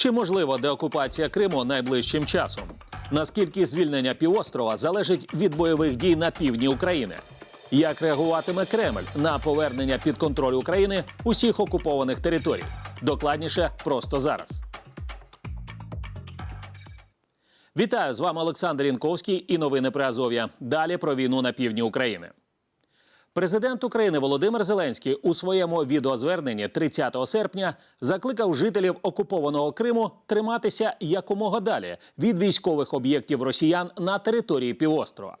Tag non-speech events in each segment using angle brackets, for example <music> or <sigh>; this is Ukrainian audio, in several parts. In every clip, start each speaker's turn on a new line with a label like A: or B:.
A: Чи можлива деокупація Криму найближчим часом? Наскільки звільнення півострова залежить від бойових дій на півдні України? Як реагуватиме Кремль на повернення під контроль України усіх окупованих територій? Докладніше просто зараз. Вітаю з вами Олександр Інковський і новини при Азов'я. Далі про війну на півдні України. Президент України Володимир Зеленський у своєму відеозверненні 30 серпня закликав жителів окупованого Криму триматися якомога далі від військових об'єктів росіян на території півострова.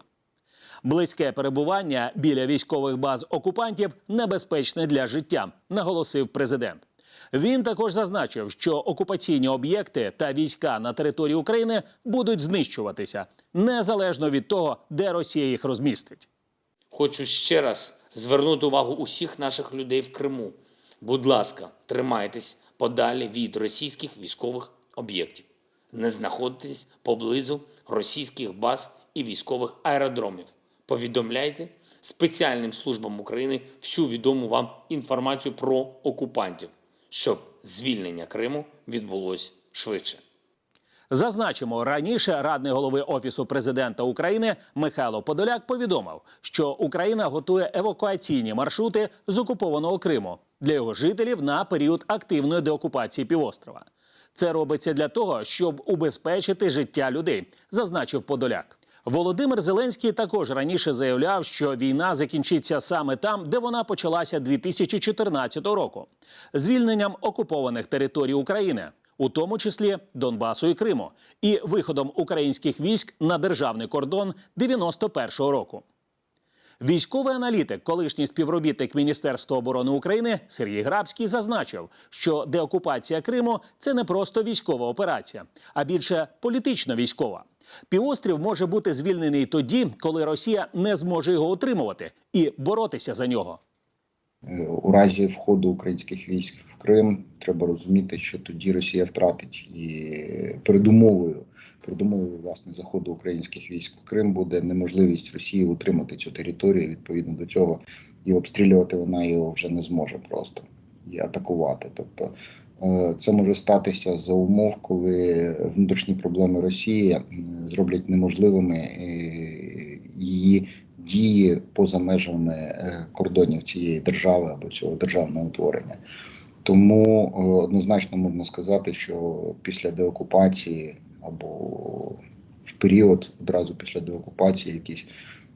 A: Близьке перебування біля військових баз окупантів небезпечне для життя, наголосив президент. Він також зазначив, що окупаційні об'єкти та війська на території України будуть знищуватися незалежно від того, де Росія їх розмістить.
B: Хочу ще раз звернути увагу усіх наших людей в Криму. Будь ласка, тримайтесь подалі від російських військових об'єктів. Не знаходьтесь поблизу російських баз і військових аеродромів. Повідомляйте спеціальним службам України всю відому вам інформацію про окупантів, щоб звільнення Криму відбулось швидше.
A: Зазначимо, раніше радник голови офісу президента України Михайло Подоляк повідомив, що Україна готує евакуаційні маршрути з окупованого Криму для його жителів на період активної деокупації півострова. Це робиться для того, щоб убезпечити життя людей, зазначив Подоляк. Володимир Зеленський також раніше заявляв, що війна закінчиться саме там, де вона почалася 2014 року, звільненням окупованих територій України, у тому числі Донбасу і Криму, і виходом українських військ на державний кордон 91-го року. Військовий аналітик, колишній співробітник Міністерства оборони України Сергій Грабський зазначив, що деокупація Криму це не просто військова операція, а більше політично військова. Півострів може бути звільнений тоді, коли Росія не зможе його утримувати і боротися за нього.
C: Е, У разі входу українських військ в Крим треба розуміти, що тоді Росія втратить і передумовою, передумовою власне заходу українських військ в Крим буде неможливість Росії утримати цю територію. Відповідно до цього і обстрілювати вона його вже не зможе просто і атакувати. Тобто е, це може статися за умов, коли внутрішні проблеми Росії зроблять неможливими е, її дії поза межами е, кордонів цієї держави або цього державного утворення. Тому е, однозначно можна сказати, що після деокупації або в період одразу після деокупації якісь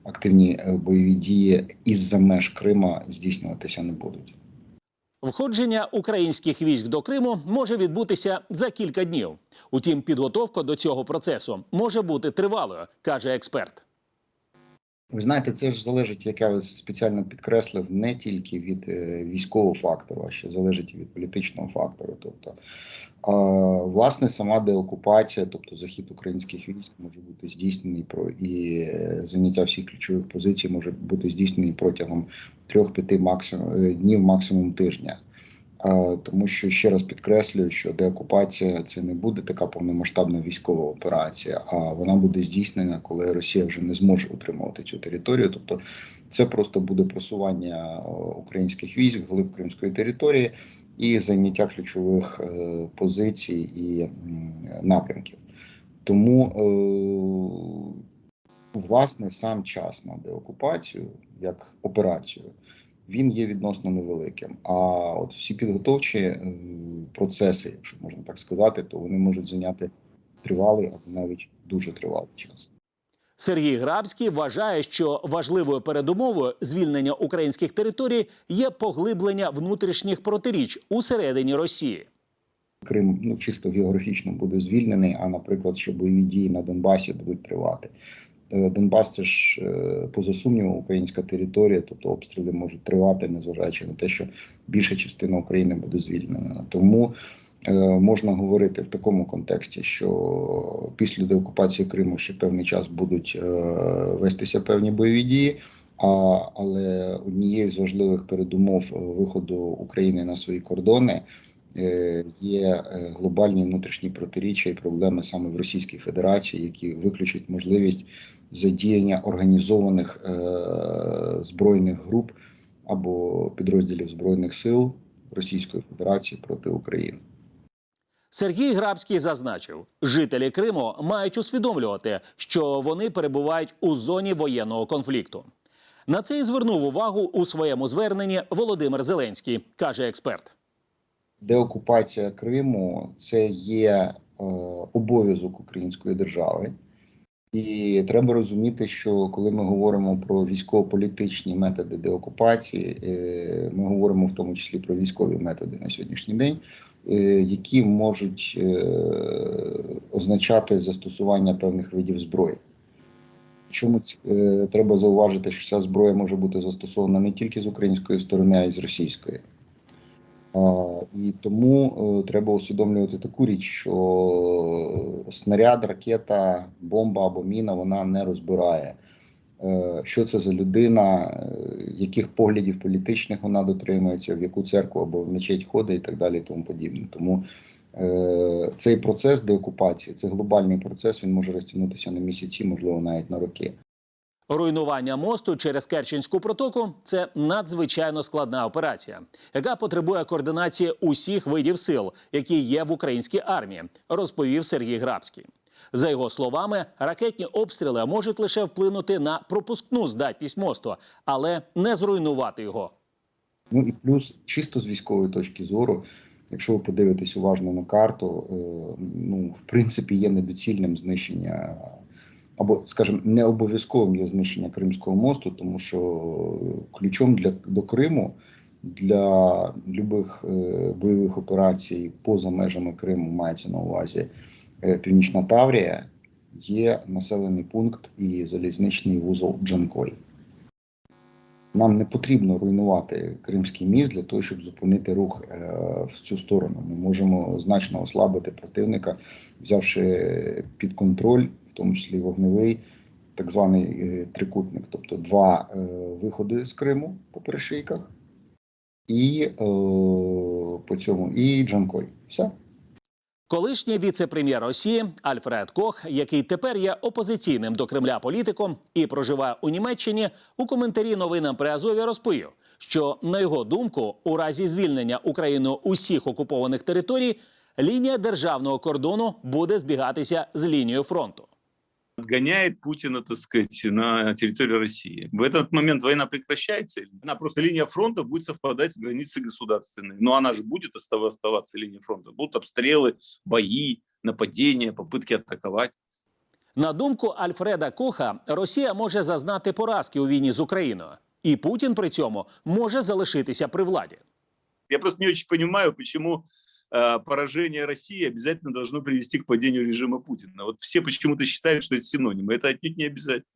C: активні е, бойові дії із-за меж Крима здійснюватися не будуть.
A: Входження українських військ до Криму може відбутися за кілька днів. Утім, підготовка до цього процесу може бути тривалою, каже експерт.
C: Ви знаєте, це ж залежить, як я спеціально підкреслив, не тільки від е, військового фактору, а ще залежить і від політичного фактору. Тобто, власне, сама деокупація, тобто захід українських військ, може бути здійснений про і е, заняття всіх ключових позицій може бути здійснений протягом трьох-п'яти максимум днів, максимум тижня. Тому що ще раз підкреслюю, що деокупація це не буде така повномасштабна військова операція, а вона буде здійснена, коли Росія вже не зможе утримувати цю територію. Тобто, це просто буде просування е, українських військ вглиб кримської території і зайняття ключових е, позицій і напрямків. Тому, е, власне, сам час на деокупацію як операцію він є відносно невеликим. А от всі підготовчі процеси, якщо можна так сказати, то вони можуть зайняти тривалий або навіть дуже тривалий час.
A: Сергій Грабський вважає, що важливою передумовою звільнення українських територій є поглиблення внутрішніх протиріч усередині Росії.
C: Крим ну чисто географічно буде звільнений, а наприклад, що бойові дії на Донбасі будуть тривати. Е, Донбас це ж е, поза сумнівом українська територія, тобто обстріли можуть тривати, незважаючи на те, що більша частина України буде звільнена. Тому е, можна говорити в такому контексті, що після деокупації Криму ще певний час будуть вестися певні бойові дії. А, але однією з важливих передумов виходу України на свої кордони є е, глобальні внутрішні протиріччя і проблеми саме в Російській Федерації, які виключать можливість задіяння організованих е, збройних груп або підрозділів збройних сил Російської Федерації проти України.
A: Сергій Грабський зазначив, жителі Криму мають усвідомлювати, що вони перебувають у зоні воєнного конфлікту. На це і звернув увагу у своєму зверненні Володимир Зеленський, каже експерт.
C: Деокупація Криму це є е, обов'язок української держави. І треба розуміти, що коли ми говоримо про військово-політичні методи деокупації, е, ми говоримо в тому числі про військові методи на сьогоднішній день, е, які можуть означати застосування певних видів зброї. Е, треба зауважити, що ця зброя може бути застосована не тільки з української сторони, а й з російської. І тому е, треба усвідомлювати таку річ, що снаряд, ракета, бомба або міна вона не розбирає. Е, Що це за людина, е, яких поглядів політичних вона дотримується, в яку церкву або в мечеть ходить і так далі, і тому подібне. Тому е, цей процес деокупації, це глобальний процес, він може розтягнутися на місяці, можливо, навіть на роки.
A: Руйнування мосту через Керченську протоку це надзвичайно складна операція, яка потребує координації усіх видів сил, які є в українській армії, розповів Сергій Грабський. За його словами, ракетні обстріли можуть лише вплинути на пропускну здатність мосту, але не зруйнувати його.
C: Ну і плюс, чисто з військової точки зору, якщо ви подивитесь уважно на карту, е, ну в принципі є недоцільним знищення, або, скажімо, не обов'язковим є знищення Кримського мосту, тому що ключом для до Криму для любих е, бойових операцій поза межами Криму мається на увазі е, Північна Таврія, є населений пункт і залізничний вузол Джанкой. Нам не потрібно руйнувати Кримський міст для того, щоб зупинити рух е, в цю сторону. Ми можемо значно ослабити противника, взявши під контроль, тому числі вогневий, так званий е, трикутник, тобто два е, виходи з Криму по перешийках, і е, по цьому, і Джанкой. Все.
A: Колишній віце-прем'єр Росії Альфред Кох, який тепер є опозиційним до Кремля політиком і проживає у Німеччині, у коментарі новинам при Азові розповів, що на його думку, у разі звільнення Україною усіх окупованих територій, лінія державного кордону буде збігатися з лінією фронту
D: отгоняет Путина, так сказать, на территорию России. В этот момент война прекращается, или она просто линия фронта будет совпадать с границей государственной. Но она же будет остав- оставаться линией фронта. Будут обстрелы, бои, нападения, попытки атаковать.
A: На думку Альфреда Коха, Росія може зазнати поразки у війні з Україною, і Путін при цьому може залишитися при владі.
D: Я просто не очень понимаю, почему э, поражение России обязательно должно привести к падению режима Путина. Вот все почему-то считают, что это синонимы. Это отнюдь не обязательно.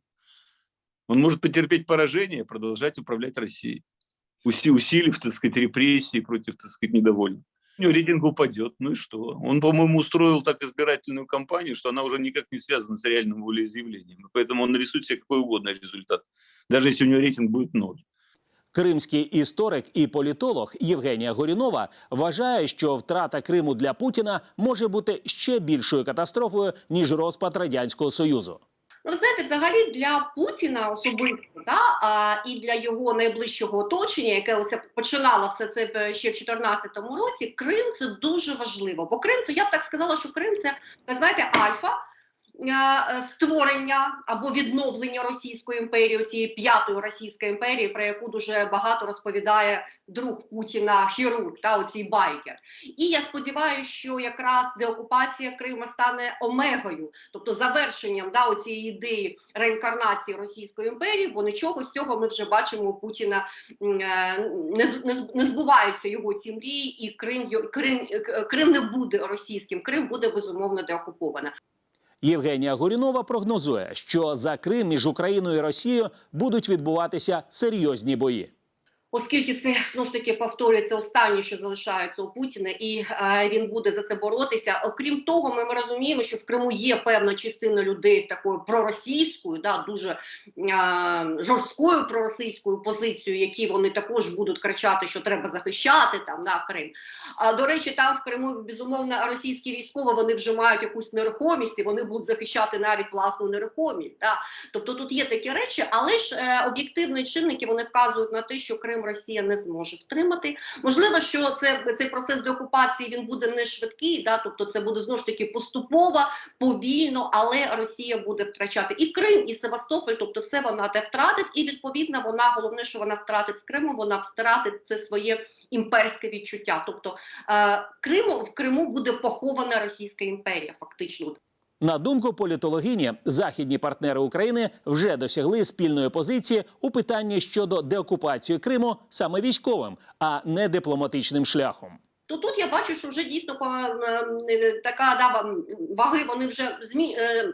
D: Он может потерпеть поражение и продолжать управлять Россией, уси- усилив, так сказать, репрессии против, так сказать, недовольных. У него рейтинг упадет, ну и что? Он, по-моему, устроил так избирательную кампанию, что она уже никак не связана с реальным волеизъявлением. Поэтому он нарисует себе какой угодно результат, даже если у него рейтинг будет ноль.
A: Кримський історик і політолог Євгенія Горінова вважає, що втрата Криму для Путіна може бути ще більшою катастрофою ніж розпад радянського союзу.
E: Ну, знаєте, взагалі для Путіна особисто, да, а, і для його найближчого оточення, яке ось починало все це е, ще в 2014 році, Крим це дуже важливо. Бо Крим це я б так сказала, що Крим це, ви знаєте, альфа. Е, Створення або відновлення Російської імперії, цієї п'ятої Російської імперії, про яку дуже багато розповідає друг Путіна хірург, та оцій байкер. І я сподіваюся, що якраз деокупація Криму стане омегою, тобто завершенням да, цієї ідеї реінкарнації Російської імперії, бо нічого з цього ми вже бачимо у Путіна е, не, не, збуваються його ці мрії, і Крим, Крим, Крим не буде російським, Крим буде безумовно деокупована.
A: Євгенія Горінова прогнозує, що за Крим між Україною і Росією будуть відбуватися серйозні бої.
E: Оскільки це знову ж таки повторюється останнє, що залишається у Путіна, і е, він буде за це боротися. Окрім того, ми, ми розуміємо, що в Криму є певна частина людей з такою проросійською, да, дуже е, жорсткою проросійською позицією, які вони також будуть кричати, що треба захищати там на Крим. А до речі, там в Криму безумовно російські військові вони вже мають якусь нерухомість, і вони будуть захищати навіть власну нерухомість. Да. Тобто тут є такі речі, але ж е, об'єктивні чинники вони вказують на те, що Крим Крим Росія не зможе втримати. Можливо, що це цей процес деокупації він буде не швидкий, да, тобто це буде знову ж таки поступово, повільно, але Росія буде втрачати і Крим, і Севастополь, тобто все вона те втратить, і відповідно вона головне, що вона втратить з Криму, вона втратить це своє імперське відчуття. Тобто е, Криму в Криму буде похована Російська імперія, фактично.
A: На думку політологині, західні партнери України вже досягли спільної позиції у питанні щодо деокупації Криму саме військовим, а не дипломатичним шляхом.
E: То тут я бачу, що вже дійсно ем, е, така да, ваги вони вже змі, е,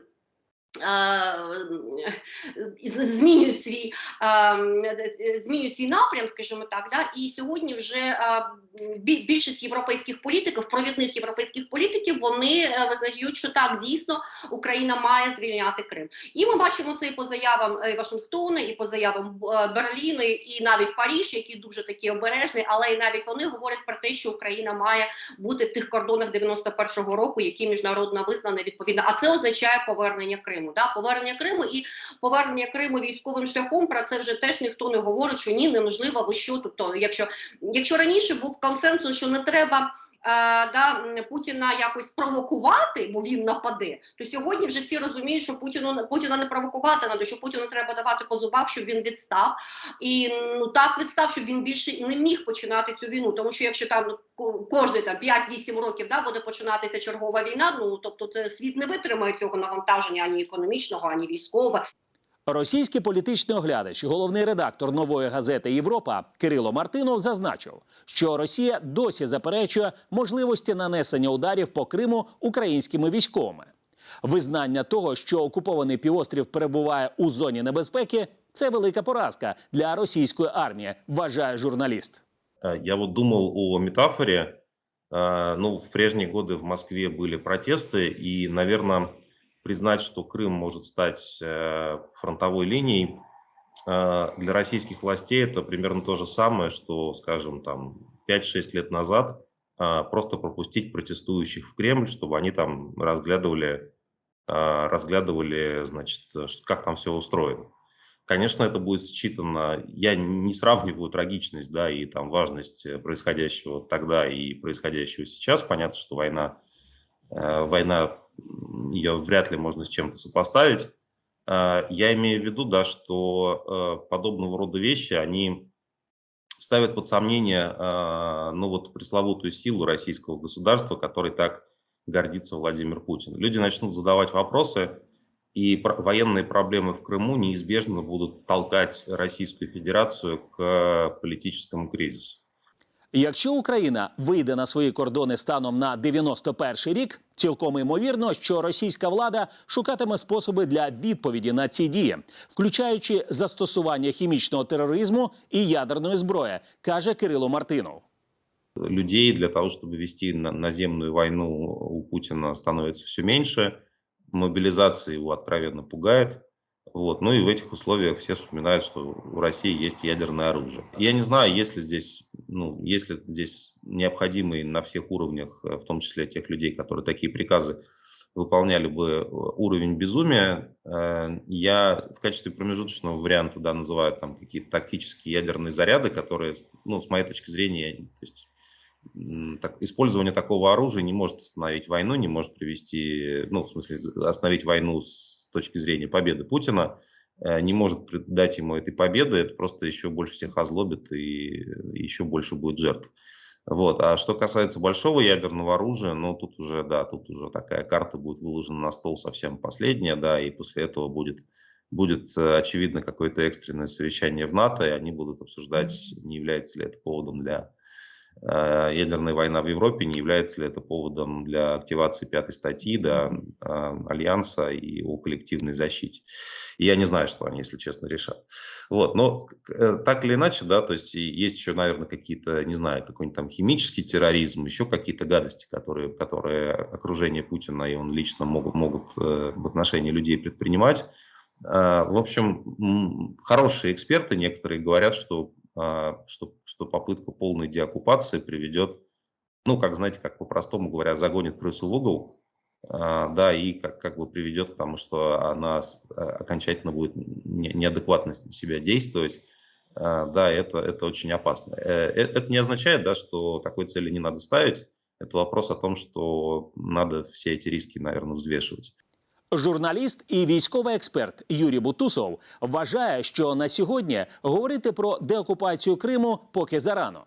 E: змінюють свій е, змінюють свій напрям, скажімо так, да, і сьогодні вже е, більшість європейських політиків, провідних європейських політиків, вони визнають, що так дійсно Україна має звільняти Крим. І ми бачимо це і по заявам е, Вашингтона, і по заявам е, Берліну, і навіть Паріж, який дуже такий обережний, але і навіть вони говорять про те, що Україна має бути в тих кордонах 91-го року, які міжнародно визнані відповідно. А це означає повернення Криму. Да? Повернення Криму і повернення Криму військовим шляхом. Про це вже теж ніхто не говорить, що ні, неможливо, ви що. Тобто, якщо, якщо раніше був консенсус, що не треба. Е, Да, Путіна якось провокувати, бо він нападе, то сьогодні вже всі розуміють, що Путіну Путіна не провокувати треба, що Путіну треба давати по зубах, щоб він відстав. І ну так відстав, щоб він більше не міг починати цю війну. Тому що якщо там ко- кожні там 5-8 років да, буде починатися чергова війна, ну тобто це світ не витримає цього навантаження ані економічного, ані військового.
A: Російський політичний оглядач, і головний редактор нової газети Європа Кирило Мартинов зазначив, що Росія досі заперечує можливості нанесення ударів по Криму українськими військовими. Визнання того, що окупований півострів перебуває у зоні небезпеки, це велика поразка для російської армії, вважає журналіст.
F: Э, Я вот думал о метафоре. Э, Ну, в прежние годы в Москве были протесты, и, наверное, признать, что Крым может стать э, фронтовой линией э, для российских властей это примерно то же самое, что, скажем, там 5-6 лет назад э, просто пропустить протестующих в Кремль, чтобы они там разглядывали, э, разглядывали, значит, как там все устроено. Конечно, это будет считано. Я не сравниваю трагичность, да, и там важность э, происходящего тогда и происходящего сейчас. Понятно, что война, война, м, ее вряд ли можно с чем-то сопоставить. Э, Я имею в виду, да, что э, подобного рода вещи, они ставят под сомнение, э, ну вот пресловутую силу российского государства, которой так гордится Владимир Путин. Люди начнут задавать вопросы, и военные проблемы в Крыму неизбежно будут толкать Российскую Федерацию к политическому кризису.
A: Якщо Україна вийде на свої кордони станом на 91 рік, цілком ймовірно, що російська влада шукатиме способи для відповіді на ці дії, включаючи застосування хімічного тероризму і ядерної зброї, каже Кирило Мартинов.
F: Людей для того, чтобы вести на- наземную войну у Путина становится все меньше, мобилизация его откровенно пугает. Вот. Ну и в этих условиях все вспоминают, что у России есть ядерное оружие. Я не знаю, есть ли здесь, ну, есть ли здесь необходимый на всех уровнях, э, в том числе тех людей, которые такие приказы выполняли бы уровень безумия. Э, Я в качестве промежуточного варианта да, называю там какие-то тактические ядерные заряды, которые, ну, с моей точки зрения, то есть, так, использование такого оружия не может остановить войну, не может привести, ну, в смысле, остановить войну с точки зрения победы Путина, э, не может дать ему этой победы, это просто еще больше всех озлобит и еще больше будет жертв. Вот. А что касается большого ядерного оружия, ну, тут уже, да, тут уже такая карта будет выложена на стол совсем последняя, да, и после этого будет, будет э, очевидно какое-то экстренное совещание в НАТО, и они будут обсуждать, не является ли это поводом для э, ядерная война в Европе, не является ли это поводом для активации пятой статьи да, э, Альянса и о коллективной защите. И я не знаю, что они, если честно, решат. Вот, но э, так или иначе, да, то есть есть еще, наверное, какие-то, не знаю, какой-нибудь там химический терроризм, еще какие-то гадости, которые, которые окружение Путина и он лично могут, могут э, в отношении людей предпринимать. Э, В общем, хорошие эксперты некоторые говорят, что, что, что попытка полной деоккупации приведет, ну, как знаете, как по-простому говоря, загонит крысу в угол, а, да, и как, как бы приведет к тому, что она а, окончательно будет не- неадекватно себя действовать, да, это, это очень опасно. Э, э- Это не означает, да, что такой цели не надо ставить. Это вопрос о том, что надо все эти риски, наверное, взвешивать.
A: Журналіст і військовий експерт Юрій Бутусов вважає, що на сьогодні говорити про деокупацію Криму поки зарано.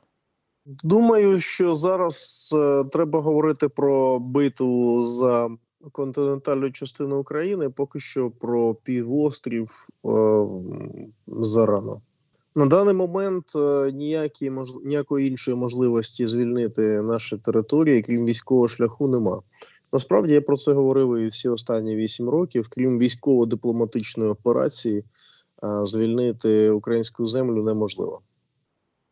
G: Думаю, що зараз е, треба говорити про битву за континентальну частину України, поки що про півострів е, зарано. На даний момент е, ніякі мож... ніякої іншої можливості звільнити наші території, крім військового шляху, нема. Насправді я про це говорив і всі останні вісім років. Крім військово-дипломатичної операції, е, звільнити українську землю неможливо.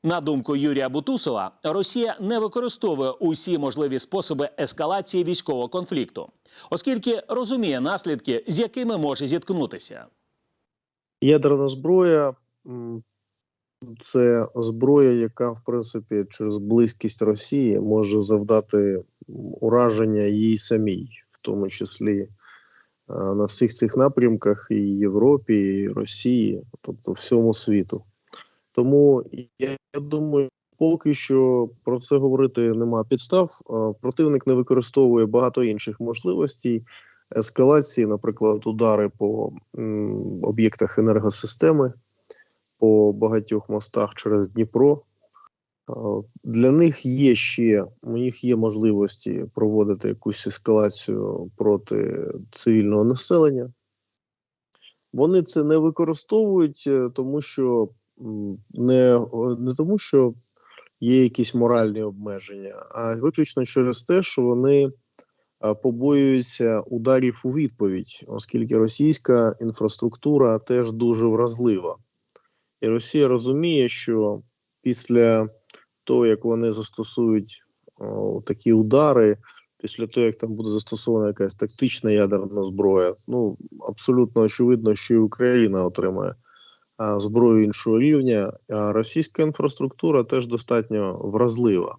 A: На думку Юрія Бутусова, Росія не використовує усі можливі способи ескалації військового конфлікту, оскільки розуміє наслідки, з якими може зіткнутися.
G: Ядерна зброя це зброя, яка, в принципі, через близькість Росії може завдати ураження їй самій, в тому числі е, на всіх цих напрямках і Європі, і Росії, тобто всьому світу. Тому я, думаю, поки що про це говорити нема підстав. Е, Противник не використовує багато інших можливостей ескалації, наприклад, удари по об'єктах енергосистеми, по багатьох мостах через Дніпро. Е, Для них є ще у них є можливості проводити якусь ескалацію проти цивільного населення. Вони це не використовують, е, тому що не, не тому, що є якісь моральні обмеження, а виключно через те, що вони побоюються ударів у відповідь, оскільки російська інфраструктура теж дуже вразлива. І Росія розуміє, що після того, як вони застосують о, такі удари, після того, як там буде застосована якась тактична ядерна зброя, ну абсолютно очевидно, що і Україна отримає а, зброю іншого рівня, а російська інфраструктура теж достатньо вразлива.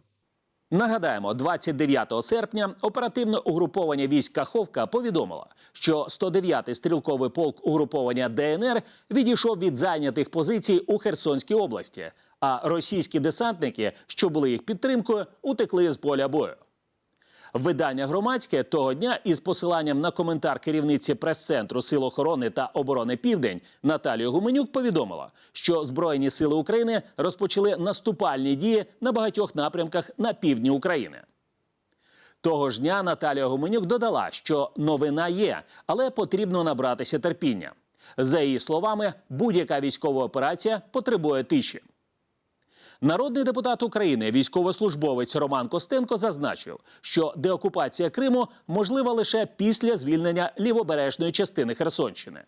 A: Нагадаємо, 29 серпня оперативне угруповання військ Каховка повідомило, що 109-й стрілковий полк угруповання ДНР відійшов від зайнятих позицій у Херсонській області, а російські десантники, що були їх підтримкою, утекли з поля бою. Видання громадське того дня із посиланням на коментар керівниці прес-центру Сил охорони та оборони Південь Наталію Гуменюк повідомила, що Збройні сили України розпочали наступальні дії на багатьох напрямках на півдні України. Того ж дня Наталія Гуменюк додала, що новина є, але потрібно набратися терпіння. За її словами, будь-яка військова операція потребує тиші. Народний депутат України, військовослужбовець Роман Костенко зазначив, що деокупація Криму можлива лише після звільнення лівобережної частини Херсонщини.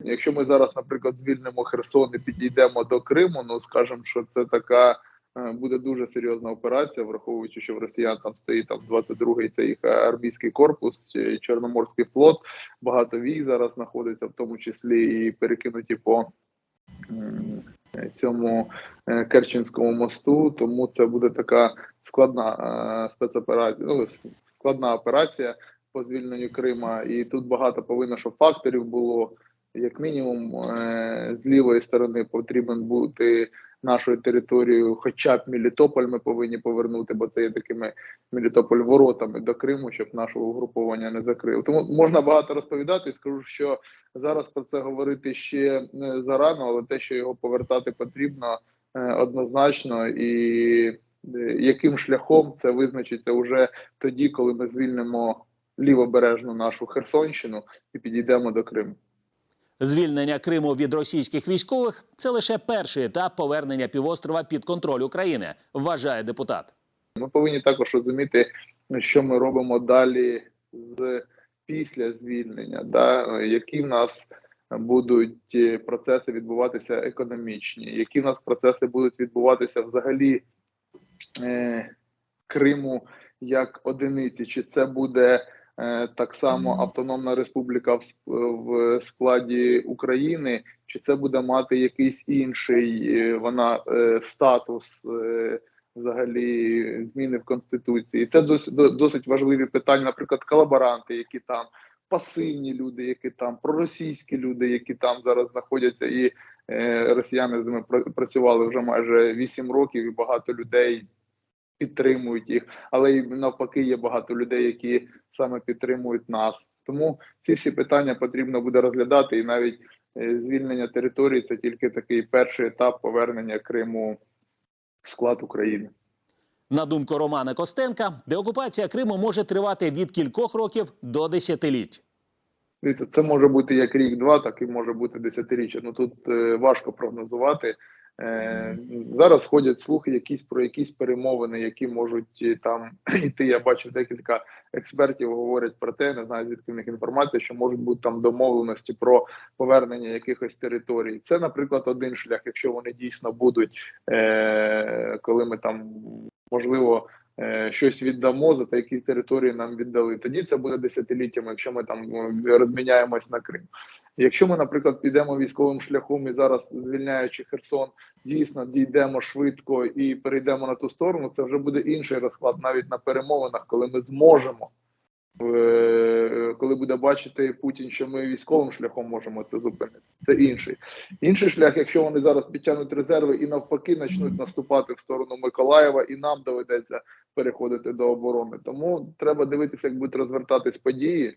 H: Якщо ми зараз, наприклад, звільнимо Херсон і підійдемо до Криму, ну скажемо, що це така е, буде дуже серйозна операція, враховуючи, що в росіян там стоїть там 22-й це їх армійський корпус, Чорноморський флот. Багато військ зараз знаходиться, в тому числі і перекинуті по цьому е, Керченському мосту. Тому це буде така складна е, спецоперація. Ну, складна операція по звільненню Крима, і тут багато повинно, щоб факторів було. Як мінімум, е, з лівої сторони потрібен бути нашою територією, хоча б Мелітополь ми повинні повернути, бо це є такими Мелітополь воротами до Криму, щоб нашого угруповання не закрили. Тому можна багато розповідати. Скажу, що зараз про це говорити ще не зарано, але те, що його повертати потрібно е, однозначно, і е, яким шляхом це визначиться вже тоді, коли ми звільнимо лівобережну нашу Херсонщину і підійдемо до Криму.
A: Звільнення Криму від російських військових це лише перший етап повернення півострова під контроль України, вважає депутат.
H: Ми повинні також розуміти, що ми робимо далі з після звільнення, да? які в нас будуть е, процеси відбуватися економічні, які в нас процеси будуть відбуватися взагалі е, Криму як одиниці, чи це буде так само Автономна Республіка в, в складі України, чи це буде мати якийсь інший е, вона е, статус. Е, взагалі зміни в конституції. Це досить досить важливі питання, наприклад, колаборанти, які там пасивні люди, які там проросійські люди, які там зараз знаходяться, і Е, Росіяни з ними пра- працювали вже майже 8 років, і багато людей підтримують їх. Але і навпаки, є багато людей, які саме підтримують нас. Тому ці всі питання потрібно буде розглядати, і навіть е, звільнення території це тільки такий перший етап повернення Криму в склад України.
A: На думку Романа Костенка, деокупація Криму може тривати від кількох років до десятиліть.
H: Це може бути як рік-два, так і може бути десятиріччя. Ну тут е, важко прогнозувати. Е, зараз ходять слухи якісь про якісь перемовини, які можуть е, там <clears throat> іти. Я бачив декілька експертів говорять про те, не знаю звідки в них інформація, що можуть бути там домовленості про повернення якихось територій. Це, наприклад, один шлях, якщо вони дійсно будуть, е, коли ми там можливо е, щось віддамо за те, які території нам віддали. Тоді це буде десятиліттями, якщо ми там розміняємось на Крим. Якщо ми, наприклад, підемо військовим шляхом і зараз звільняючи Херсон, дійсно дійдемо швидко і перейдемо на ту сторону, це вже буде інший розклад навіть на перемовинах, коли ми зможемо. е, Коли буде бачити Путін, що ми військовим шляхом можемо це зупинити, це інший. Інший шлях, якщо вони зараз підтягнуть резерви і навпаки почнуть наступати в сторону Миколаєва, і нам доведеться переходити до оборони. Тому треба дивитися, як будуть розвертатись події.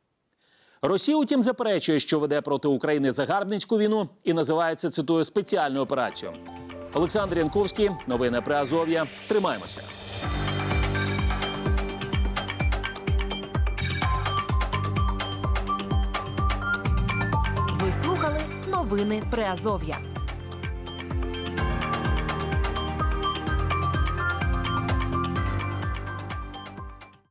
A: Росія, утім, заперечує, що веде проти України загарбницьку війну і називає це, цитую, спеціальну операцію. Олександр Янковський, новини при Азов'я. Тримаємося.
I: Ви слухали новини Приазов'я.